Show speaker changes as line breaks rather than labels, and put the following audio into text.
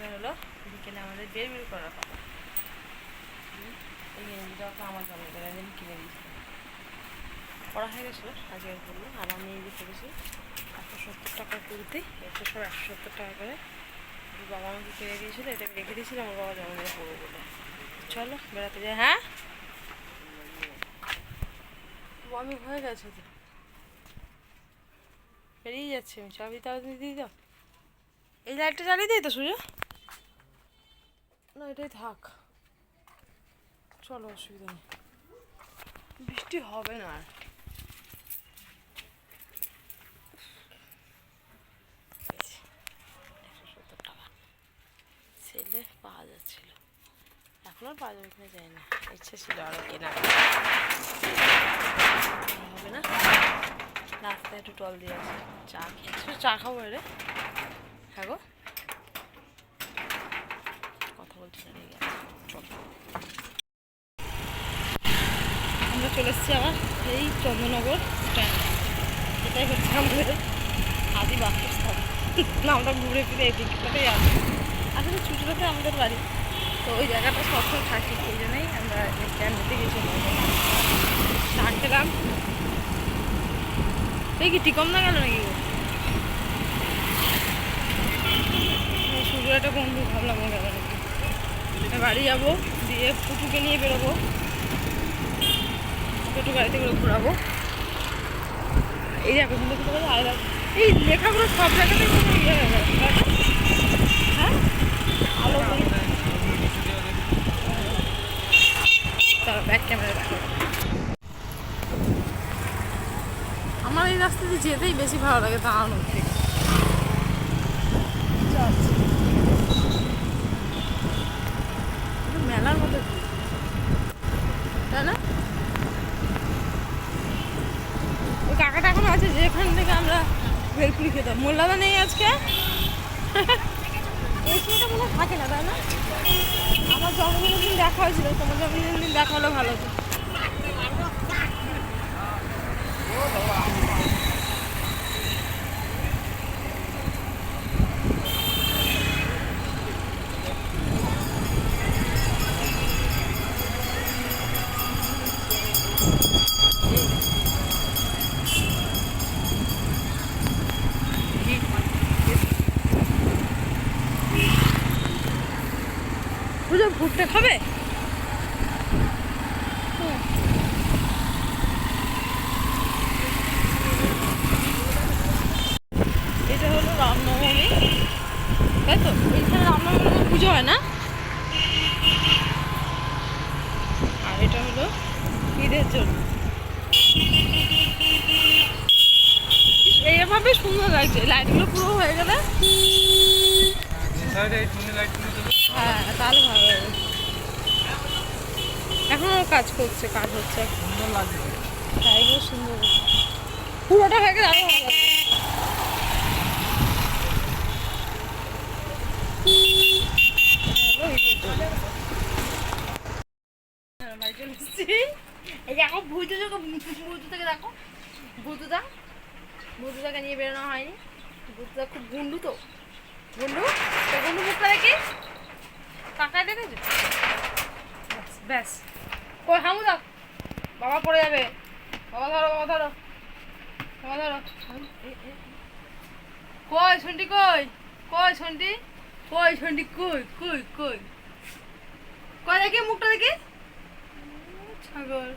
এবার হলো বিকেলে আমাদের বের বের করার কথা এই গেঞ্জিটা তো আমার এটা আমি কিনে দিয়েছিলাম পড়া হয়ে গেছিল আজকে করল আর আমি এই যে করেছি একশো সত্তর টাকার কুর্তি একশো সব একশো সত্তর টাকা করে। বাবা আমাকে কিনে দিয়েছিলো, এটা রেখে দিয়েছিলাম, আমার বাবা জন্মদিনে পড়ব বলে। চলো, বেড়াতে যাই হ্যাঁ? আমি হয়ে গেছে তো। বেরিয়ে যাচ্ছে, আমি চাবি তাবি দিয়ে দাও এই লাইটটা জ্বালিয়ে দিই তো সূর্য না এটাই থাক। চলো অসুবিধা নেই। বৃষ্টি হবে না আর। এই যে, 170 টাকা সেলে পাওয়া যাচ্ছিল। এখন আর পাওয়া যাবে কিনা যায় না। ইচ্ছে ছিল আরও কেনার হবে না? রাস্তায় একটু টল দিয়ে আছে চা খেয়ে চা খাব রে হ্যাঁ গো কথা বলছি না রেগে আছে। চল আমরা চলে এসেছি আবার এই চন্দ্রনগর স্ট্যান্ড এটাই হচ্ছে আমাদের আদি বাসস্থান। না, আমরা ঘুরে ফিরে এই দিকটাতেই আসি আসলে চুচুড়াতে আমাদের বাড়ি। তো ওই জায়গাটা সবসময় থাকি, সেই জন্যই আমরা এই স্ট্যান্ডেতে গেছিলাম চা খেলাম এই কি, টিকম না গেল নাকি একটা বন্ধু ভাবলাম গেল বাড়ি যাব, দিয়ে পুটুকে নিয়ে বেরোবো। পুটু গাড়িতে করে ঘোরাবো। এই জায়গা কিন্তু আলাদা এই লেখাগুলো সব জায়গাতেই ইয়ে হয়ে আলো তারা ব্যাক দেখো আমার এই রাস্তা দিয়ে যেতেই বেশি ভালো লাগে দাঁড়ানোর থেকে যাচ্ছি। এটা মেলার মতো তাই না? ওই কাকাটা এখন আছে যেখান থেকে আমরা ভেলপুরি খেতাম। মোল্লাদা নেই আজকে। এসিটা মনে হয় থাকে না, তাই না? আমার জন্মদিনের দিন দেখা হয়েছিল, তোমার জন্মদিনের দিন দেখা হলে ভালো হতো। ভুট্টা খাবে। এটা হলো রামনবমী। তাই তো? এখানে রামনবমী পুজো হয় না? আর এটা হলো ঈদের জন্য। এইভাবে সুন্দর লাগছে। লাইটগুলো পুরো হয়ে গেলে। হ্যাঁ তাহলে ভালো হবে। এখনও কাজ করছে, কাজ হচ্ছে। হ্যাঁ এগুলো সুন্দর পুরোটা হয়ে গেলে আরও ভালো লাগবে। এই দেখো দেখো ভুতু থেকে দেখো। ভুতুদা ভুতুদাকে নিয়ে বেরোনো হয়নি। ভুতুদা খুব গুন্ডু তো। গুন্ডু? কাকা দেখেছ ব্যাস কই হামু দাও বাবা পড়ে যাবে। বাবা ধরো বাবা ধরো। বাবা ধরো। কই শুনটি কই? কই শুনটি কই শুনটি কই কই কই? কই দেখি মুখটা দেখি? ছাগল।